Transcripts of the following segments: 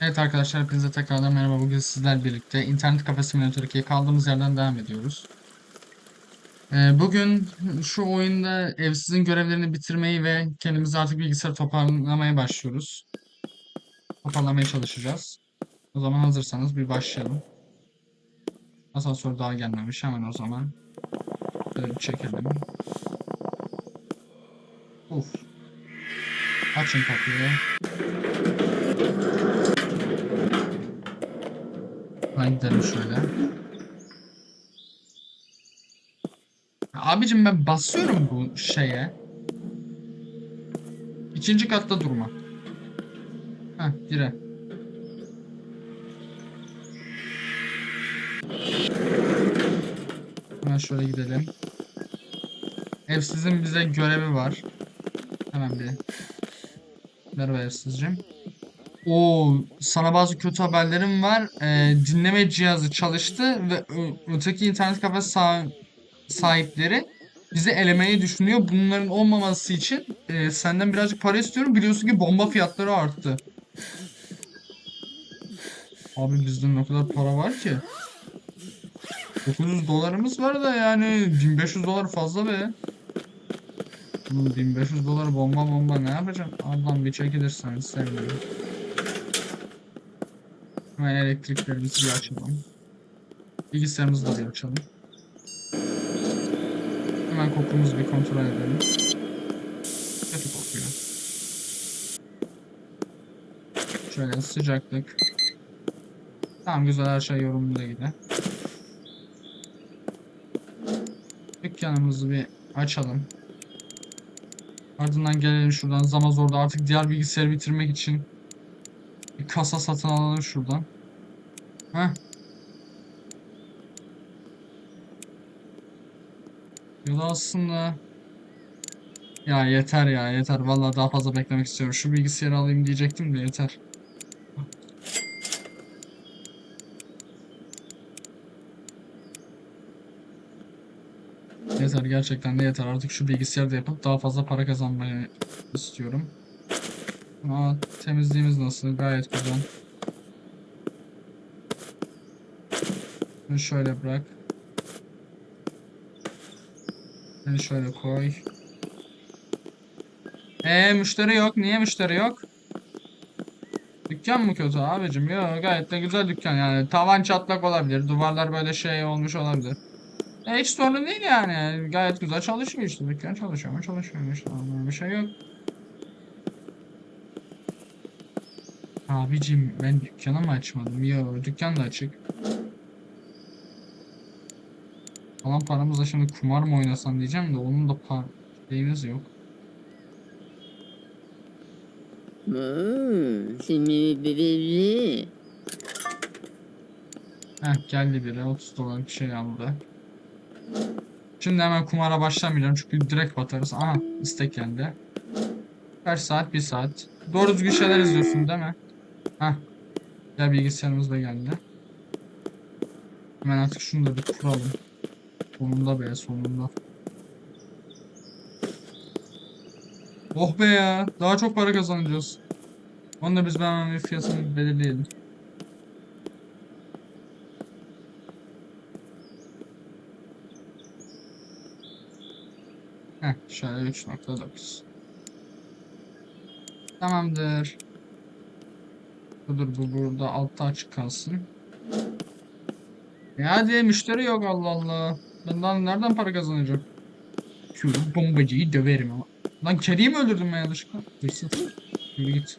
Evet arkadaşlar hepinize tekrardan merhaba. Bugün sizler birlikte internet kafe simülatörü 2'ye kaldığımız yerden devam ediyoruz. Ee, bugün şu oyunda evsizin görevlerini bitirmeyi ve kendimizi artık bilgisayar toparlamaya başlıyoruz. Toparlamaya çalışacağız. O zaman hazırsanız bir başlayalım. Asansör daha gelmemiş. Hemen o zaman böyle çekelim. Uf. Açın kapıyı. Ben gidelim şöyle. Abicim ben basıyorum bu şeye. İkinci katta durma. Heh, dire. Hemen şöyle gidelim. Evsizin bize görevi var. Hemen bir. Merhaba evsizcim. Oo, sana bazı kötü haberlerim var. Ee, dinleme cihazı çalıştı ve öteki internet kafe sah- sahipleri bizi elemeyi düşünüyor. Bunların olmaması için e, senden birazcık para istiyorum. Biliyorsun ki bomba fiyatları arttı. Abi bizde ne kadar para var ki? 900 dolarımız var da yani 1500 dolar fazla be. Bunun 1500 dolar bomba bomba ne yapacağım? Ablam bir çekilirsen sevinirim. Hemen elektriklerimizi bir açalım. Bilgisayarımızı da bir açalım. Hemen kokumuzu bir kontrol edelim. Kötü kokuyor. Şöyle sıcaklık. Tamam güzel her şey yorumunda yine. Dükkanımızı bir açalım. Ardından gelelim şuradan Zamazor'da artık diğer bilgisayarı bitirmek için kasa satın alalım şuradan. Heh. Ya da aslında ya yeter ya yeter vallahi daha fazla beklemek istiyorum. Şu bilgisayarı alayım diyecektim de yeter. Yeter gerçekten de yeter. Artık şu bilgisayarda yapıp daha fazla para kazanmayı istiyorum. Aa, temizliğimiz nasıl? Gayet güzel. Bunu şöyle bırak. Beni şöyle koy. Ee müşteri yok. Niye müşteri yok? Dükkan mı kötü abicim? Yok gayet de güzel dükkan yani. Tavan çatlak olabilir. Duvarlar böyle şey olmuş olabilir. E, hiç sorun değil yani. Gayet güzel çalışıyor işte. Dükkan çalışıyor mu? Çalışıyor mu işte. Bir şey yok. Abicim ben dükkanı mı açmadım? Yo dükkan da açık. Kalan paramızla şimdi kumar mı oynasam diyeceğim de onun da par şeyimiz yok. Hmm, şimdi bebeği. Heh geldi biri 30 dolar bir şey aldı. Şimdi hemen kumara başlamayacağım çünkü direkt batarız. Aha istek geldi. Kaç saat? Bir saat. Doğru düzgün şeyler izliyorsun değil mi? Heh. Ya bilgisayarımız da geldi. Hemen artık şunu da bir kuralım. Sonunda be sonunda. Oh be ya. Daha çok para kazanacağız. Onu da biz hemen bir fiyatını belirleyelim. Heh, şöyle 3.9. Tamamdır. Dur bu burada altta açık kalsın. Ya hadi müşteri yok Allah Allah. Ben daha nereden para kazanacağım? Şu bombacıyı döverim ama. Lan kediyi mi öldürdüm ben yanlışlıkla? Hırsız. Yürü git.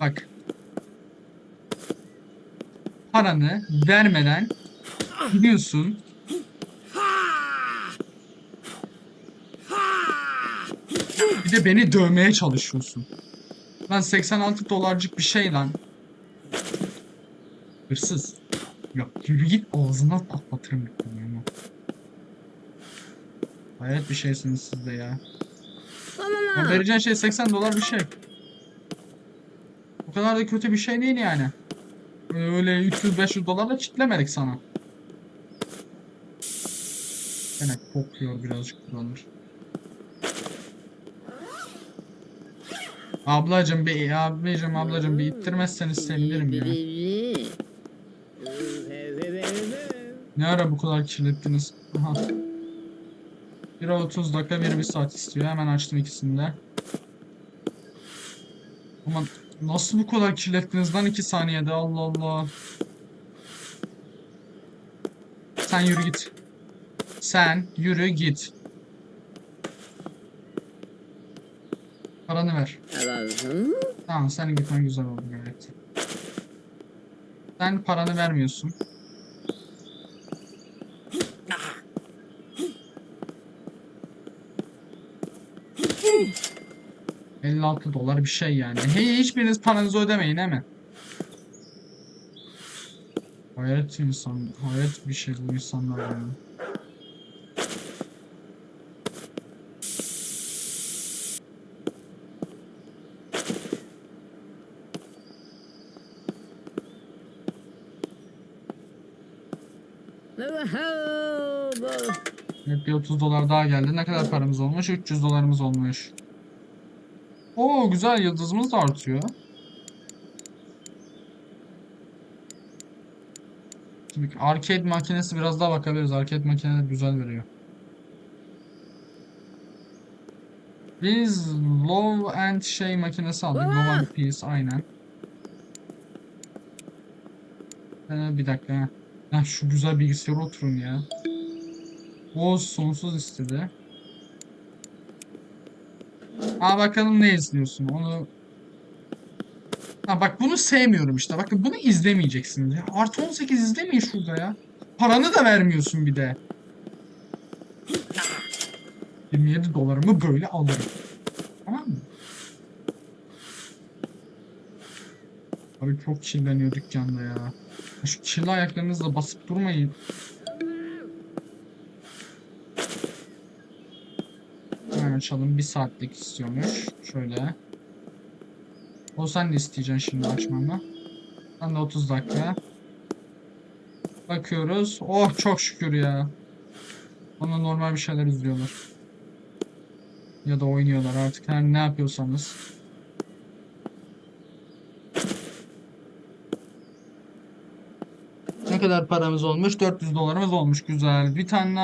Bak. Paranı vermeden gidiyorsun. Bir de beni dövmeye çalışıyorsun. Lan 86 dolarcık bir şey lan. Hırsız. Ya yürü git ağzına patlatırım ama. Hayret bir şeysiniz siz de ya. Ya vereceğin şey 80 dolar bir şey. O kadar da kötü bir şey değil yani. Öyle 300-500 dolarla çitlemedik sana. Gene kokuyor birazcık buralar. Ablacım bir abicim ablacım bir ittirmezseniz sevinirim ya. Ne ara bu kadar kirlettiniz? Aha. Biri 30 dakika, biri 1 saat istiyor. Hemen açtım ikisini de. Aman nasıl bu kadar kirlettiniz lan 2 saniyede? Allah Allah. Sen yürü git. Sen yürü git. Paranı ver. Tamam senin gitmen güzel oldu gayet. Sen paranı vermiyorsun. ...56 dolar bir şey yani. Hey, hiçbiriniz paranızı ödemeyin hemen. Hayret insan, hayret bir şey bu insanlar yani. Evet bir 30 dolar daha geldi. Ne kadar paramız olmuş? 300 dolarımız olmuş. Oo güzel yıldızımız da artıyor. Şimdi arcade makinesi biraz daha bakabiliriz. Arcade makineleri güzel veriyor. Biz Love and şey makinesi aldık. Love and Peace aynen. Ee, bir dakika. Ha, şu güzel bilgisayara oturun ya. O sonsuz istedi. Aa bakalım ne izliyorsun onu. Ha bak bunu sevmiyorum işte. Bakın bunu izlemeyeceksiniz. Ya. Artı 18 izlemeyin şurada ya. Paranı da vermiyorsun bir de. 27 dolarımı böyle alırım. Tamam mı? Abi çok kirleniyor dükkanda ya. Şu kirli ayaklarınızla basıp durmayın. Hemen açalım. Bir saatlik istiyormuş. Şöyle. O sen de isteyeceksin şimdi açmamı. Ben de 30 dakika. Bakıyoruz. Oh çok şükür ya. Ona normal bir şeyler izliyorlar. Ya da oynuyorlar artık her ne yapıyorsanız. Ne kadar paramız olmuş? 400 dolarımız olmuş. Güzel. Bir tane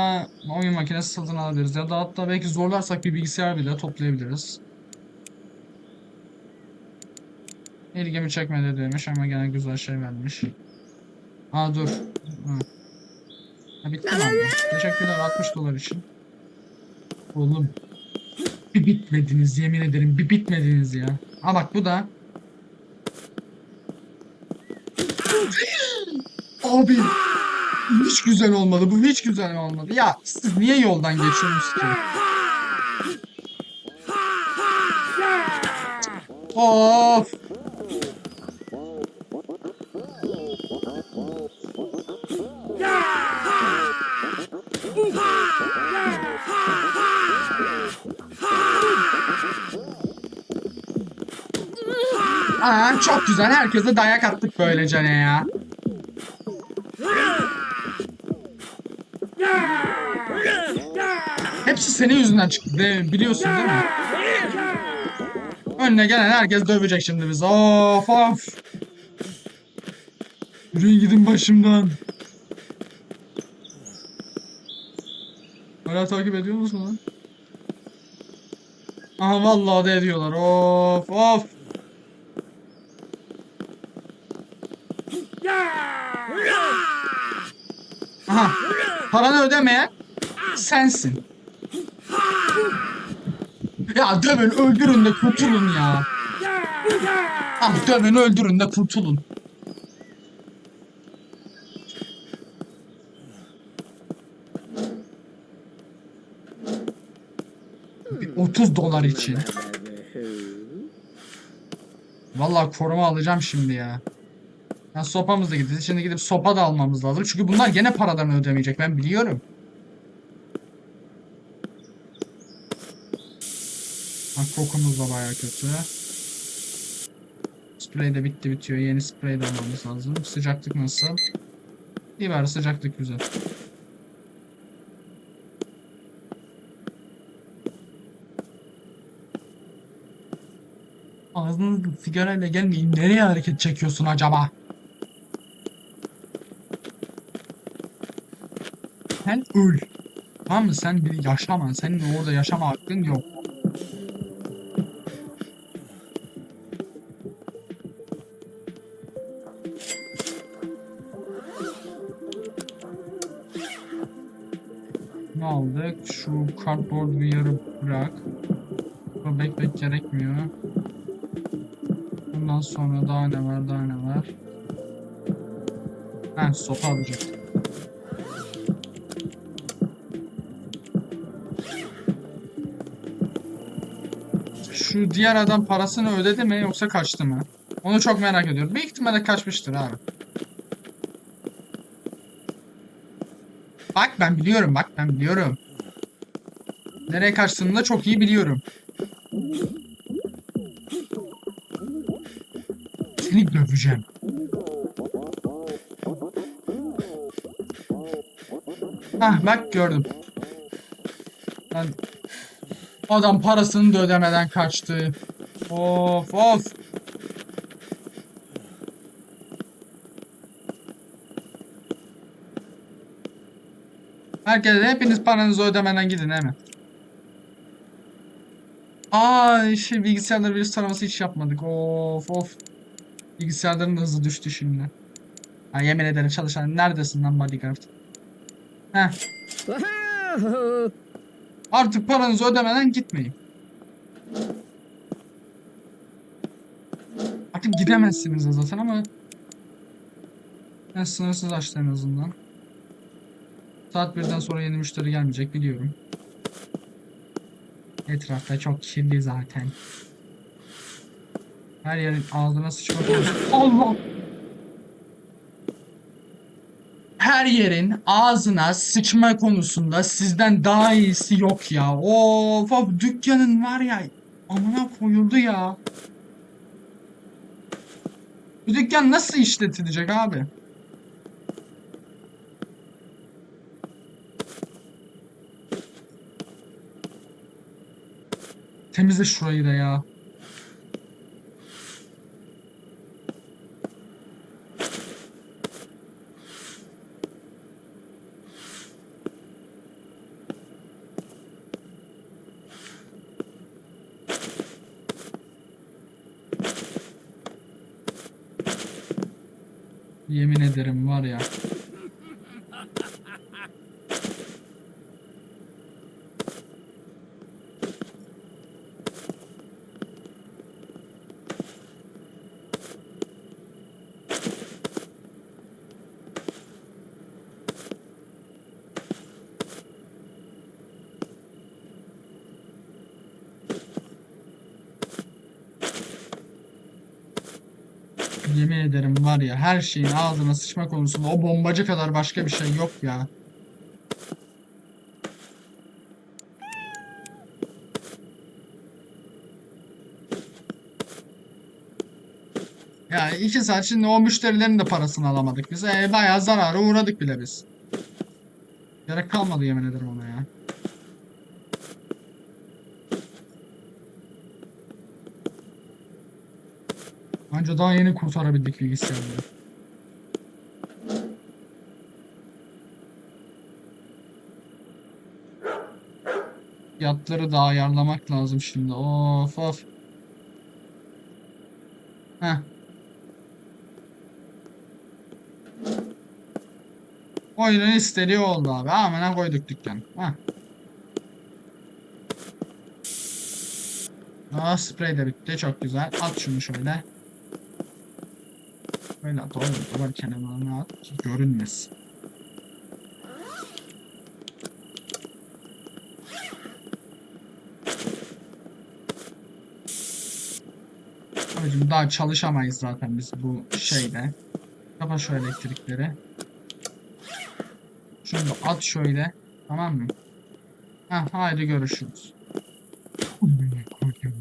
daha oyun makinesi satın alabiliriz. Ya da hatta belki zorlarsak bir bilgisayar bile toplayabiliriz. İlgimi çekmedi demiş ama gene güzel şey vermiş. Aa dur. Ha. Ha, bitti? Teşekkürler 60 dolar için. Oğlum. Bir bitmediniz yemin ederim bir bitmediniz ya. Aa bak bu da. Abi. Hiç güzel olmadı. Bu hiç güzel olmadı. Ya siz niye yoldan geçiyorsunuz ki? Of. Aa, çok güzel. Herkese dayak attık böylece ne ya. Senin yüzünden çıktı. Biliyorsun değil mi? Önüne gelen herkes dövecek şimdi bizi. Of of. Yürüyün gidin başımdan. Hala takip ediyor musun lan? Aha vallahi de ediyorlar. Of of. Aha. Paranı ödemeyen sensin. Ya dövün öldürün de kurtulun ya. Ah dövün öldürün de kurtulun. Bir 30 dolar için. Vallahi koruma alacağım şimdi ya. Ya sopamız da gitti. Şimdi gidip sopa da almamız lazım. Çünkü bunlar gene paralarını ödemeyecek. Ben biliyorum. Bak kokumuz da baya kötü. Sprey de bitti bitiyor. Yeni sprey de almamız lazım. Sıcaklık nasıl? İyi bari sıcaklık güzel. ağzınızda sigarayla gelmeyin. Nereye hareket çekiyorsun acaba? Sen öl. Tamam mı? Sen bir yaşama. Senin orada yaşama hakkın yok. Şu cardboard yarı bırak. Bu bekmek gerekmiyor. Bundan sonra daha ne var daha ne var. Ha sopa alacak. Şu diğer adam parasını ödedi mi yoksa kaçtı mı? Onu çok merak ediyorum. Büyük ihtimalle kaçmıştır abi. Bak ben biliyorum bak ben biliyorum. Nereye kaçtığını da çok iyi biliyorum. Seni döveceğim. Hah bak gördüm. Ben... Adam parasını da ödemeden kaçtı. Of of. Herkese hepiniz paranızı ödemeden gidin hemen. Aa şey bilgisayarları virüs taraması hiç yapmadık. Of of. Bilgisayarların hızı düştü şimdi. Ha, yemin ederim çalışan neredesin lan bodyguard? Heh. Artık paranızı ödemeden gitmeyin. Artık gidemezsiniz de zaten ama ben sınırsız açtı en azından. Saat birden sonra yeni müşteri gelmeyecek biliyorum. Etrafta çok kirli zaten. Her yerin ağzına sıçmak. Allah! Her yerin ağzına sıçma konusunda sizden daha iyisi yok ya. Of of dükkanın var ya amına koyuldu ya. Bu dükkan nasıl işletilecek abi? Temizle şurayı da ya. Yemin ederim var ya. Yemin ederim var ya her şeyin ağzına sıçma konusunda o bombacı kadar başka bir şey yok ya. Ya iki saat şimdi o müşterilerin de parasını alamadık biz. E, bayağı zarara uğradık bile biz. Gerek kalmadı yemin ederim ona ya. Anca daha yeni kurtarabildik bilgisayarları. Fiyatları da ayarlamak lazım şimdi. Of of. Heh. Oyunun istediği oldu abi. Amına koyduk dükkanı. Heh. Aa sprey de bitti. Çok güzel. At şunu şöyle. Böyle oğlum. Duvar kenarına Görünmesin. Abicim daha çalışamayız zaten biz bu şeyde. Kapa şu elektrikleri. Da at şöyle. Tamam mı? Heh, haydi görüşürüz.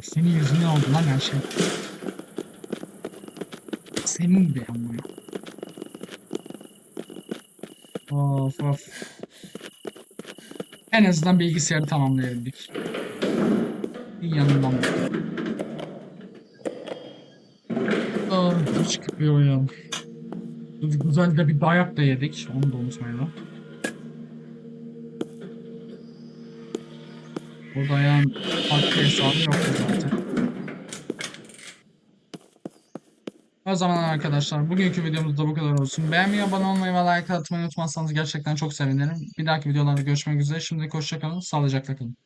Senin yüzünden oldu lan her şey. Senin de amına. Of of. En azından bilgisayarı tamamlayabildik. Yanından bak. çıkıp bir oynayalım. Güzel de bir dayak da yedik. Onu da unutmayalım. O dayağın farklı hesabı yoktu zaten. O zaman arkadaşlar bugünkü videomuz da bu kadar olsun. Beğenmeyi, abone olmayı ve like atmayı unutmazsanız gerçekten çok sevinirim. Bir dahaki videolarda görüşmek üzere. Şimdilik hoşçakalın. Sağlıcakla kalın.